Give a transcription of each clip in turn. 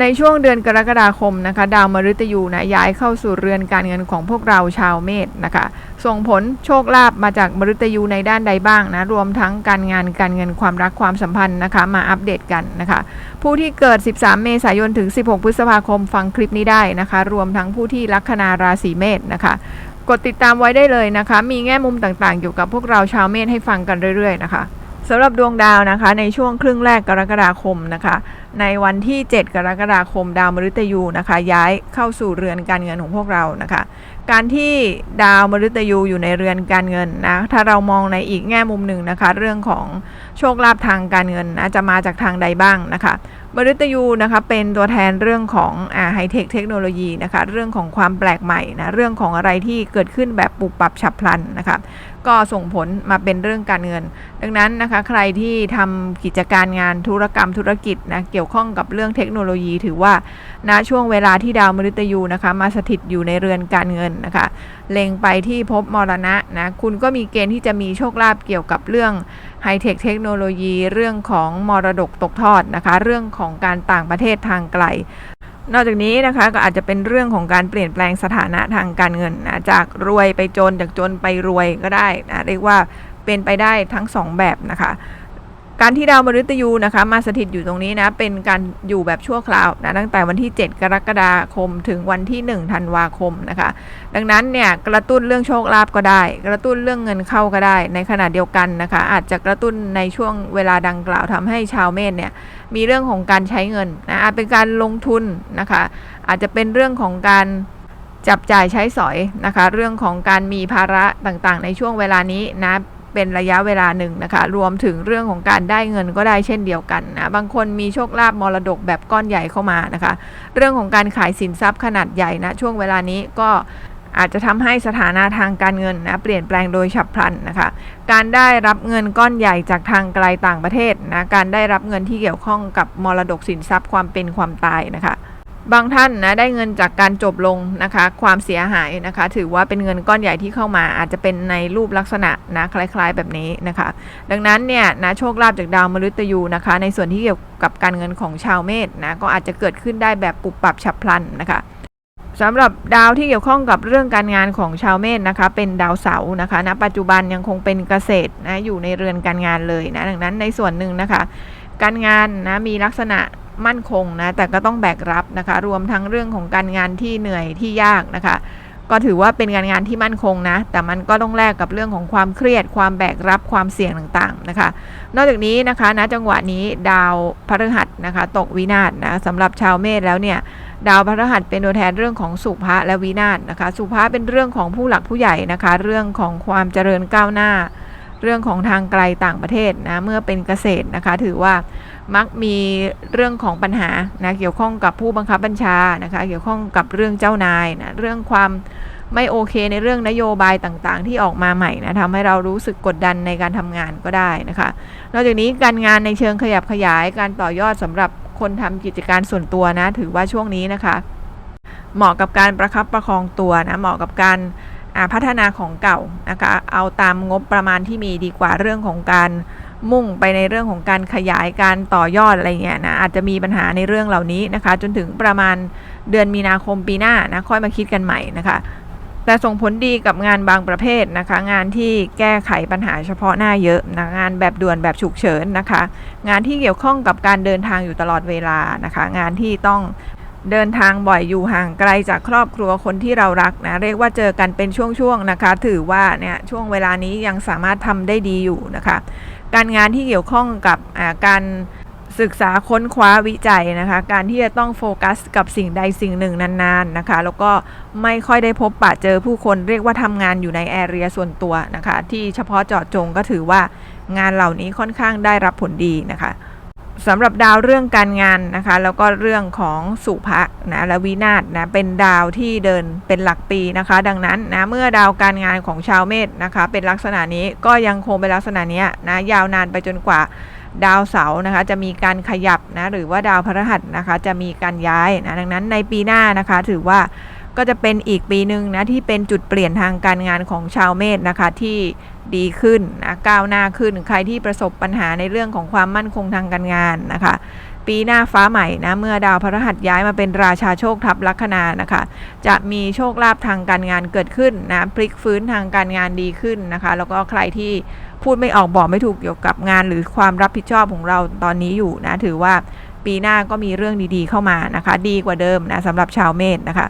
ในช่วงเดือนกรกฎาคมนะคะ ดาวมฤตยูนะย้ายเข้าสู่เรือนการเงินของพวกเราชาวเมษนะคะ ส่งผลโชคลาภมาจากมฤตยูในด้านใดบ้างนะรวมทั้งการงานการเงินความรักความสัมพันธ์นะคะ มาอัปเดตกันนะคะ ผู้ที่เกิด 13 เมษายนถึง 16 พฤษภาคมฟังคลิปนี้ได้นะคะ รวมทั้งผู้ที่ลัคนาราศีเมษนะคะกดติดตามไว้ได้เลยนะคะ มีแง่มุมต่างๆ เกี่ยวกับพวกเราชาวเมษให้ฟังกันเรื่อยๆนะคะ สำหรับดวงดาวนะคะ ในช่วงครึ่งแรกกรกฎาคมนะคะ ในวันที่ 7 กรกฎาคม ดาวมฤตยูนะคะ ย้ายเข้าสู่เรือนการเงินของพวกเรานะคะ การที่ดาวมฤตยูอยู่ในเรือนการเงินนะถ้าเรามองในอีกแง่มุมหนึ่งนะคะ เรื่องของโชคลาภทางการเงินนะจะมาจากทางใดบ้างนะคะ มฤตยูนะคะเป็นตัวแทนเรื่องของอ่าไฮเทคเทคโนโลยีนะคะเรื่องของความแปลกใหม่นะเรื่องของอะไรที่เกิดขึ้นแบบปรับปรับฉับพลันนะคะก็ส่งผลมาเป็นเรื่องการเงิน ดังนั้นนะคะใครที่ทำกิจการงานธุรกรรมธุรกิจนะเกี่ยวข้องกับเรื่องเทคโนโลยีถือว่าณช่วงเวลาที่ดาวมฤตยูนะคะมาสถิตอยู่ในเรือนการเงินนะคะเล็งไปที่ภพมรณะนะคุณก็มีเกณฑ์ที่จะมีโชคลาภเกี่ยวกับเรื่องไฮเทคเทคโนโลยีเรื่องของมรดกตกทอดนะคะ เรื่องของการต่างประเทศทางไกล นอกจากนี้นะคะก็อาจจะเป็นเรื่องของการเปลี่ยนแปลงสถานะทางการเงินนะจากรวยไปจนจากจนไปรวยก็ได้นะเรียกว่าเป็นไปได้ทั้งสองแบบนะคะ การที่ดาวมฤตยูนะคะมาสถิตอยู่ตรงนี้นะเป็นการอยู่แบบชั่วคราวนะตั้งแต่วันที่ 7 กรกฎาคมถึงวันที่ 1 ธันวาคมนะคะ ดังนั้นเนี่ยกระตุ้นเรื่องโชคลาภก็ได้ กระตุ้นเรื่องเงินเข้าก็ได้ ในขณะเดียวกันนะคะ อาจจะกระตุ้นในช่วงเวลาดังกล่าวทำให้ชาวเมษเนี่ยมีเรื่องของการใช้เงินนะอาจเป็นการลงทุนนะคะ อาจจะเป็นเรื่องของการจับจ่ายใช้สอยนะคะ เรื่องของการมีภาระต่างๆ ในช่วงเวลานี้นะ เป็นระยะเวลาหนึ่งนะคะ รวมถึงเรื่องของการได้เงินก็ได้เช่นเดียวกันนะบางคนมีโชคลาภมรดกแบบก้อนใหญ่เข้ามานะคะ เรื่องของการขายสินทรัพย์ขนาดใหญ่นะช่วงเวลานี้ก็อาจจะทำให้สถานะทางการเงินนะเปลี่ยนแปลงโดยฉับพลันนะคะ การได้รับเงินก้อนใหญ่จากทางไกลต่างประเทศนะการได้รับเงินที่เกี่ยวข้องกับมรดกสินทรัพย์ความเป็นความตายนะคะ บางท่านนะได้เงินจากการจบลงนะคะความเสียหายนะคะ ถือว่าเป็นเงินก้อนใหญ่ที่เข้ามา อาจจะเป็นในรูปลักษณะนะคล้ายๆ แบบนี้นะคะ ดังนั้นเนี่ยนะโชคลาภจากดาวมฤตยูนะคะ ในส่วนที่เกี่ยวกับการเงินของชาวเมษนะก็อาจจะเกิดขึ้นได้แบบปุบปับฉับพลันนะคะสำหรับดาวที่เกี่ยวข้องกับเรื่องการงานของชาวเมษนะคะ เป็นดาวเสาร์นะคะณปัจจุบันยังคงเป็นเกษตรนะอยู่ในเรือนการงานเลยนะดังนั้นในส่วนหนึ่งนะคะ การงานนะมีลักษณะ มั่นคงนะแต่ก็ต้องแบกรับนะคะ รวมทั้งเรื่องของการงานที่เหนื่อยที่ยากนะคะ ก็ถือว่าเป็นการงานที่มั่นคงนะ แต่มันก็ต้องแลกกับเรื่องของความเครียด ความแบกรับความเสี่ยงต่างๆนะคะ นอกจากนี้นะคะณจังหวะนี้ดาวพฤหัสนะคะ ตกวินาศนะสำหรับชาวเมษแล้วเนี่ยดาวพฤหัสเป็นตัวแทนเรื่องของสุภะและวินาศนะคะ สุภะเป็นเรื่องของผู้หลักผู้ใหญ่นะคะ เรื่องของความเจริญก้าวหน้า เรื่องของทางไกลต่างประเทศนะเมื่อเป็นเกษตรนะคะถือว่ามักมีเรื่องของปัญหานะเกี่ยวข้องกับผู้บังคับบัญชานะคะเกี่ยวข้องกับเรื่องเจ้านายนะเรื่องความไม่โอเคในเรื่องนโยบายต่างๆ ที่ออกมาใหม่นะทำให้เรารู้สึกกดดันในการทำงานก็ได้นะคะ นอกจากนี้การงานในเชิงขยับขยายการต่อยอดสำหรับคนทำกิจการส่วนตัวนะถือว่าช่วงนี้นะคะ เหมาะกับการประคับประคองตัวนะเหมาะกับการ พัฒนาของเก่านะคะเอาตามงบประมาณที่มีดีกว่าเรื่องของการมุ่งไปในเรื่องของการขยายการต่อยอดอะไรเงี้ยนะอาจจะมีปัญหาในเรื่องเหล่านี้นะคะ จนถึงประมาณเดือนมีนาคมปีหน้านะค่อยมาคิดกันใหม่นะคะ แต่ส่งผลดีกับงานบางประเภทนะคะ งานที่แก้ไขปัญหาเฉพาะหน้าเยอะนะงานแบบด่วนแบบฉุกเฉินนะคะ งานที่เกี่ยวข้องกับการเดินทางอยู่ตลอดเวลานะคะ งานที่ต้อง เดินทางบ่อยอยู่ห่างไกลจากครอบครัวคนที่เรารักนะ เรียกว่าเจอกันเป็นช่วงๆนะคะ ถือว่าเนี่ยช่วงเวลานี้ยังสามารถทำได้ดีอยู่นะคะ การงานที่เกี่ยวข้องกับการศึกษาค้นคว้าวิจัยนะคะ การที่จะต้องโฟกัสกับสิ่งใดสิ่งหนึ่งนานๆนะคะ แล้วก็ไม่ค่อยได้พบปะเจอผู้คนเรียกว่าทำงานอยู่ในแอเรียส่วนตัวนะคะ ที่เฉพาะเจาะจงก็ถือว่างานเหล่านี้ค่อนข้างได้รับผลดีนะคะ สำหรับดาวเรื่องการงานนะคะ แล้วก็เรื่องของสุภะนะและวินาศนะเป็นดาวที่เดินเป็นหลักปีนะคะ ดังนั้นนะเมื่อดาวการงานของชาวเมษนะคะ เป็นลักษณะนี้ก็ยังคงเป็นลักษณะนี้นะยาวนานไปจนกว่าดาวเสาร์นะคะจะมีการขยับนะหรือว่าดาวพฤหัสนะคะจะมีการย้ายนะดังนั้นในปีหน้านะคะถือว่า ก็จะเป็นอีกปีหนึ่งนะที่เป็นจุดเปลี่ยนทางการงานของชาวเมษนะคะที่ดีขึ้นนะก้าวหน้าขึ้นใครที่ประสบปัญหาในเรื่องของความมั่นคงทางการงานนะคะ ปีหน้าฟ้าใหม่นะเมื่อดาวพฤหัสย้ายมาเป็นราชาโชคทับลัคนานะคะ จะมีโชคลาภทางการงานเกิดขึ้นนะพลิกฟื้นทางการงานดีขึ้นนะคะ แล้วก็ใครที่พูดไม่ออกบอกไม่ถูกเกี่ยวกับงาน หรือความรับผิดชอบของเราตอนนี้อยู่นะถือว่า ปีหน้าก็มีเรื่องดีๆเข้ามานะคะ ดีกว่าเดิมนะสำหรับชาวเมษนะคะ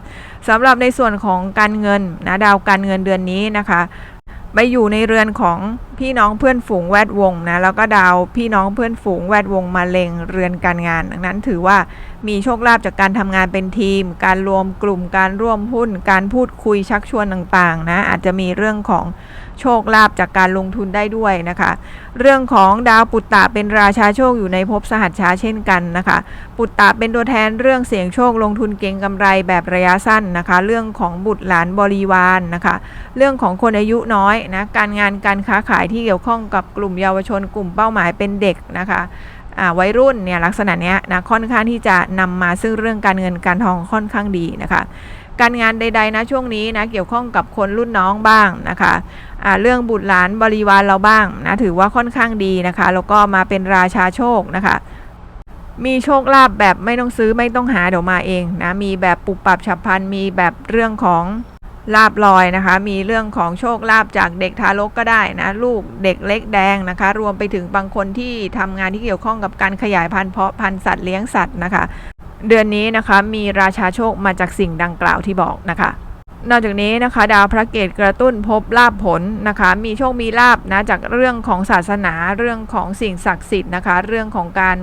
สำหรับในส่วนของการเงินนะดาวการเงินเดือนนี้นะคะไปอยู่ในเรือนของ พี่น้องเพื่อนฝูงแวดวงนะแล้วก็ดาวพี่น้องเพื่อนฝูงแวดวงมาเล็งเรือนการงาน ดังนั้นถือว่ามีโชคลาภจากการทำงานเป็นทีม การรวมกลุ่มการร่วมหุ้น การพูดคุยชักชวนต่างๆนะอาจจะมีเรื่องของโชคลาภจากการลงทุนได้ด้วยนะคะ เรื่องของดาวปุตตะเป็นราชาโชคอยู่ในภพสหัชชาเช่นกันนะคะ ปุตตะเป็นตัวแทนเรื่องเสี่ยงโชคลงทุนเก็งกำไรแบบระยะสั้นนะคะ เรื่องของบุตรหลานบริวารนนะคะ เรื่องของคนอายุน้อยนะการงานการค้าขายที่เกี่ยวข้องกับกลุ่มเยาวชน กลุ่มเป้าหมายเป็นเด็กนะคะวัยรุ่นเนี่ยลักษณะเนี้ยนะค่อนข้างที่จะนำมาซึ่งเรื่องการเงินการทองค่อนข้างดีนะคะการงานใดๆนะช่วงนี้นะเกี่ยวข้องกับคนรุ่นน้องบ้างนะคะอ่าเรื่องบุตรหลานบริวารเราบ้างนะถือว่าค่อนข้างดีนะคะแล้วก็มาเป็นราชาโชคนะคะ มีโชคลาภแบบไม่ต้องซื้อไม่ต้องหาเดี๋ยวมาเองนะมีแบบปุบปับฉับพลันมีแบบเรื่องของ ลาบลอยนะคะ มีเรื่องของโชคลาบจากเด็กทารกก็ได้นะ ลูกเด็กเล็กแดงนะคะ รวมไปถึงบางคนที่ทำงานที่เกี่ยวข้องกับการขยายพันธุ์เพาะพันธุ์สัตว์เลี้ยงสัตว์นะคะ เดือนนี้นะคะมีราชาโชคมาจากสิ่งดังกล่าวที่บอกนะคะ นอกจากนี้นะคะดาวพระเกตกระตุ้นพบลาบผลนะคะ มีโชคมีลาบนะจากเรื่องของศาสนาเรื่องของสิ่งศักดิ์สิทธิ์นะคะ เรื่องของการ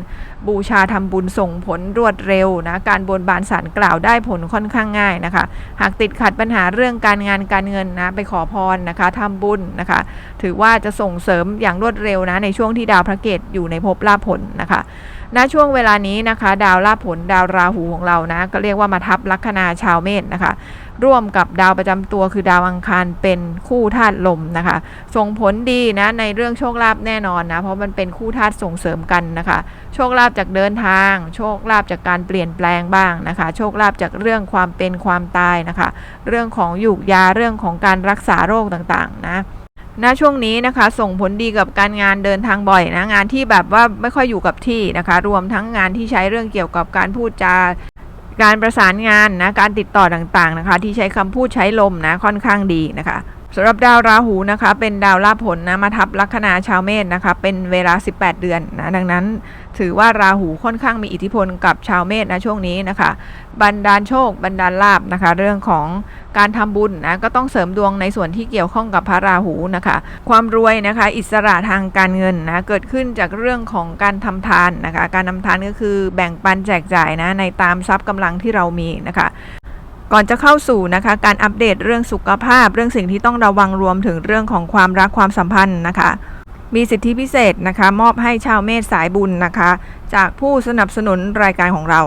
บูชาทำบุญส่งผลรวดเร็วนะการบนบานสารกล่าวได้ผลค่อนข้างง่ายนะคะ หากติดขัดปัญหาเรื่องการงานการเงินนะไปขอพรนะคะทำบุญนะคะ ถือว่าจะส่งเสริมอย่างรวดเร็วนะในช่วงที่ดาวพระเกตอยู่ในภพลาภผลนะคะณช่วงเวลานี้นะคะ ดาวลาภผลดาวราหูของเรานะ ก็เรียกว่ามาทับลัคนาชาวเมษนะคะ ร่วมกับดาวประจำตัวคือดาวอังคารเป็นคู่ธาตุลมนะคะส่งผลดีนะในเรื่องโชคลาภแน่นอนนะเพราะมันเป็นคู่ธาตุส่งเสริมกันนะคะ โชคลาภจากเดินทาง โชคลาภจากการเปลี่ยนแปลงบ้างนะคะ โชคลาภจากเรื่องความเป็นความตายนะคะ เรื่องของหยูกยาเรื่องของการรักษาโรคต่างๆนะณช่วงนี้นะคะส่งผลดีกับการงานเดินทางบ่อยนะงานที่แบบว่าไม่ค่อยอยู่กับที่นะคะ รวมทั้งงานที่ใช้เรื่องเกี่ยวกับการพูดจา การประสานงานนะการติดต่อต่างๆนะคะ ที่ใช้คำพูดใช้ลมนะค่อนข้างดีนะคะสำหรับดาวราหูนะคะ เป็นดาวลาภผลนะมาทับลัคนาชาวเมษนะคะ เป็นเวลา 18 เดือนนะดังนั้น ถือว่าราหูค่อนข้างมีอิทธิพลกับชาวเมษนะช่วงนี้นะคะ บันดาลโชค บันดาลลาบนะคะ เรื่องของการทำบุญนะก็ต้องเสริมดวงในส่วนที่เกี่ยวข้องกับพระราหูนะคะ ความรวยนะคะ อิสระทางการเงินนะเกิดขึ้นจากเรื่องของการทำทานนะคะ การทำทานก็คือแบ่งปันแจกจ่ายนะในตามทรัพย์กำลังที่เรามีนะคะก่อนจะเข้าสู่นะคะการอัปเดตเรื่องสุขภาพ เรื่องสิ่งที่ต้องระวังรวมถึงเรื่องของความรักความสัมพันธ์นะคะ มีสิทธิพิเศษนะคะ มอบให้ชาวเมษสายบุญนะคะ จากผู้สนับสนุนรายการของเรา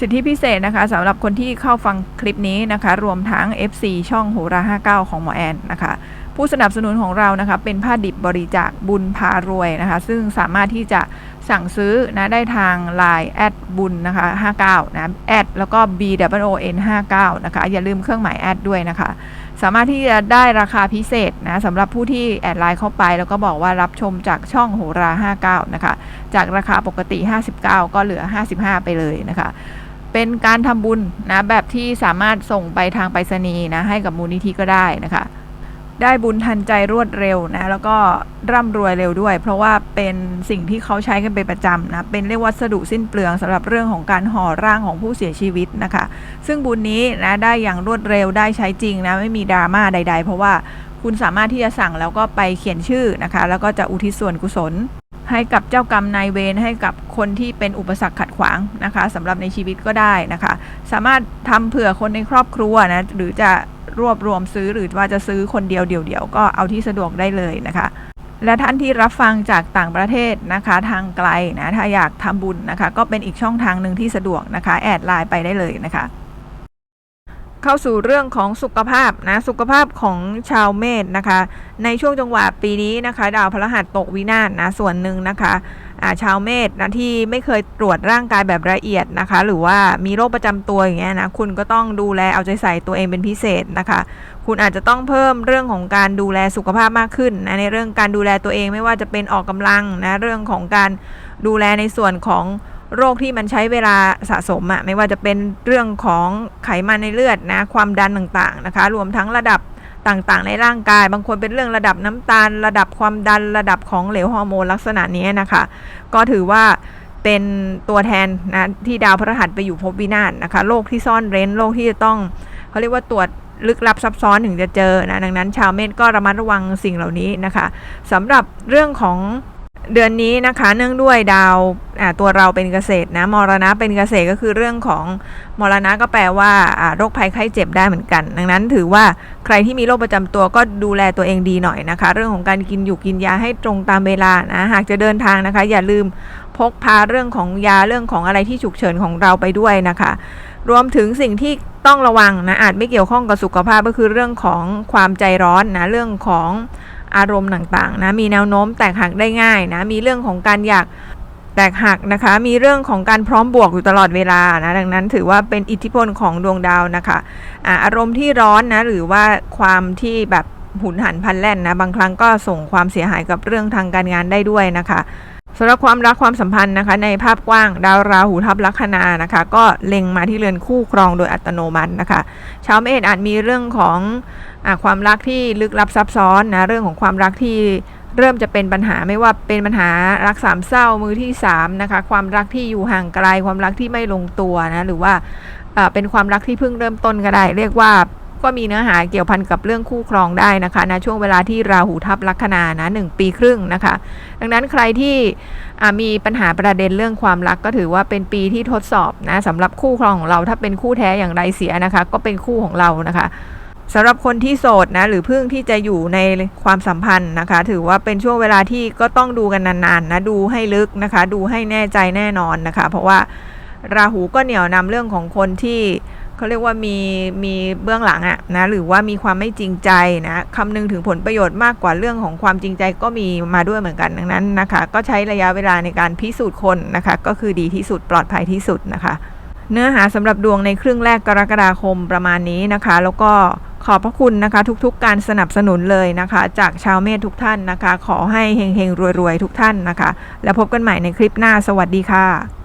สิทธิพิเศษนะคะสำหรับคนที่เข้าฟังคลิปนี้นะคะ รวมทั้ง FC ช่องโหรา59 ของหมอแอนนะคะผู้สนับสนุนของเรานะคะเป็นผ้าดิบบริจาคบุญพารวยนะคะ ซึ่งสามารถที่จะ สั่งซื้อนะได้ทาง Line แอดบุญนะคะ59นะแอดแล้วก็ B W O N 59นะคะอย่าลืมเครื่องหมายแอดด้วยนะคะ สามารถที่จะได้ราคาพิเศษนะสำหรับผู้ที่แอดไลน์เข้าไป แล้วก็บอกว่ารับชมจากช่องโหรา 59 นะคะ จากราคาปกติ 59 ก็เหลือ 55 ไปเลยนะคะเป็นการทำบุญนะแบบที่สามารถส่งไปทางไปรษณีย์นะให้กับมูลนิธิก็ได้นะคะ ได้บุญทันใจรวดเร็วนะ แล้วก็ร่ำรวยเร็วด้วย เพราะว่าเป็นสิ่งที่เขาใช้กันเป็นประจำนะ เป็นเรียกวัสดุสิ้นเปลืองสำหรับเรื่องของการห่อร่างของผู้เสียชีวิตนะคะ ซึ่งบุญนี้นะได้อย่างรวดเร็วได้ใช้จริงนะ ไม่มีดราม่าใด ๆ เพราะว่าคุณสามารถที่จะสั่งแล้วก็ไปเขียนชื่อนะคะ แล้วก็จะอุทิศส่วนกุศล ให้กับเจ้ากรรมนายเวรให้กับคนที่เป็นอุปสรรคขัดขวางนะคะสำหรับในชีวิตก็ได้นะคะ สามารถทำเผื่อคนในครอบครัวนะหรือจะ รวบรวมซื้อหรือว่าจะซื้อคนเดียวเดี่ยวๆก็เอาที่สะดวกได้เลยนะคะและท่านที่รับฟังจากต่างประเทศนะคะทางไกลนะถ้าอยากทำบุญนะคะ ก็เป็นอีกช่องทางหนึ่งที่สะดวกนะคะ แอดไลน์ไปได้เลยนะคะ เข้าสู่เรื่องของสุขภาพนะสุขภาพของชาวเมษนะคะ ในช่วงจังหวะปีนี้นะคะ ดาวพฤหัสตกวินาศนะส่วนหนึ่งนะคะ ชาวเมษนะที่ไม่เคยตรวจร่างกายแบบละเอียดนะคะ หรือว่ามีโรคประจำตัวอย่างเงี้ยนะคุณก็ต้องดูแลเอาใจใส่ตัวเองเป็นพิเศษนะคะ คุณอาจจะต้องเพิ่มเรื่องของการดูแลสุขภาพมากขึ้นนะในเรื่องการดูแลตัวเองไม่ว่าจะเป็นออกกำลังนะเรื่องของการดูแลในส่วนของโรคที่มันใช้เวลาสะสมอะไม่ว่าจะเป็นเรื่องของไขมันในเลือดนะความดันต่างๆนะคะ รวมทั้งระดับ ต่างๆ ในร่างกาย บางคนเป็นเรื่องระดับน้ำตาล ระดับความดันระดับของเหลวฮอร์โมนลักษณะนี้นะคะ ก็ถือว่าเป็นตัวแทนนะที่ดาวพระหัสไปอยู่ภพวินาศนะคะโรคที่ซ่อนเร้นโรคที่จะต้องเขาเรียกว่าตรวจลึกลับซับซ้อนถึงจะเจอนะดังนั้นชาวเมษก็ระมัดระวังสิ่งเหล่านี้นะคะสำหรับเรื่องของ เดือนนี้นะคะเนื่องด้วยดาวตัวเราเป็นเกษตรนะมรณะเป็นเกษตรก็คือเรื่องของมรณะก็แปลว่าโรคภัยไข้เจ็บได้เหมือนกัน ดังนั้นถือว่าใครที่มีโรคประจำตัวก็ดูแลตัวเองดีหน่อยนะคะ เรื่องของการกินอยู่กินยาให้ตรงตามเวลานะหากจะเดินทางนะคะ อย่าลืมพกพาเรื่องของยาเรื่องของอะไรที่ฉุกเฉินของเราไปด้วยนะคะ รวมถึงสิ่งที่ต้องระวังนะอาจไม่เกี่ยวข้องกับสุขภาพก็คือเรื่องของความใจร้อนนะเรื่องของ อารมณ์ต่างๆนะมีแนวโน้มแตกหักได้ง่ายนะมีเรื่องของการอยากแตกหักนะคะมีเรื่องของการพร้อมบวกอยู่ตลอดเวลานะดังนั้นถือว่าเป็นอิทธิพลของดวงดาวนะคะอะอารมณ์ที่ร้อนนะหรือว่าความที่แบบหุนหันพลันแล่นนะบางครั้งก็ส่งความเสียหายกับเรื่องทางการงานได้ด้วยนะคะ สำหรับความรักความสัมพันธ์นะคะ ในภาพกว้างดาวราหูทับลัคนานะคะ ก็เล็งมาที่เรือนคู่ครองโดยอัตโนมัตินะคะ ชาวเมษอาจมีเรื่องของอความรักที่ลึกลับซับซ้อนนะเรื่องของความรักที่เริ่มจะเป็นปัญหาไม่ว่าเป็นปัญหารักสามเศร้ามือที่สามนะคะความรักที่อยู่ห่างไกลความรักที่ไม่ลงตัวนะหรือว่าเป็นความรักที่เพิ่งเริ่มต้นก็ได้ เรียกว่า ก็มีเนื้อหาเกี่ยวพันกับเรื่องคู่ครองได้นะคะนะช่วงเวลาที่ราหูทับลัคนานะหนึ่งปีครึ่งนะคะ ดังนั้นใครที่มีปัญหาประเด็นเรื่องความรักก็ถือว่าเป็นปีที่ทดสอบนะสำหรับคู่ครองของเราถ้าเป็นคู่แท้อย่างไรเสียนะคะ ก็เป็นคู่ของเรานะคะสำหรับคนที่โสดนะหรือเพิ่งที่จะอยู่ในความสัมพันธ์นะคะ ถือว่าเป็นช่วงเวลาที่ก็ต้องดูกันนานๆนะดูให้ลึกนะคะ ดูให้แน่ใจแน่นอนนะคะ เพราะว่าราหูก็เหนี่ยวนำเรื่องของคนที่ เขาเรียกว่ามีมีเบื้องหลังอะนะหรือว่ามีความไม่จริงใจนะคำนึงถึงผลประโยชน์มากกว่าเรื่องของความจริงใจก็มีมาด้วยเหมือนกันดังนั้นนะคะ ก็ใช้ระยะเวลาในการพิสูจน์คนนะคะ ก็คือดีที่สุดปลอดภัยที่สุดนะคะ เนื้อหาสำหรับดวงในครึ่งแรกกรกฎาคมประมาณนี้นะคะ แล้วก็ขอบพระคุณนะคะ ทุกๆ การสนับสนุนเลยนะคะ จากชาวเมธทุกท่านนะคะ ขอให้เฮงๆรวยๆทุกท่านนะคะ แล้วพบกันใหม่ในคลิปหน้าสวัสดีค่ะ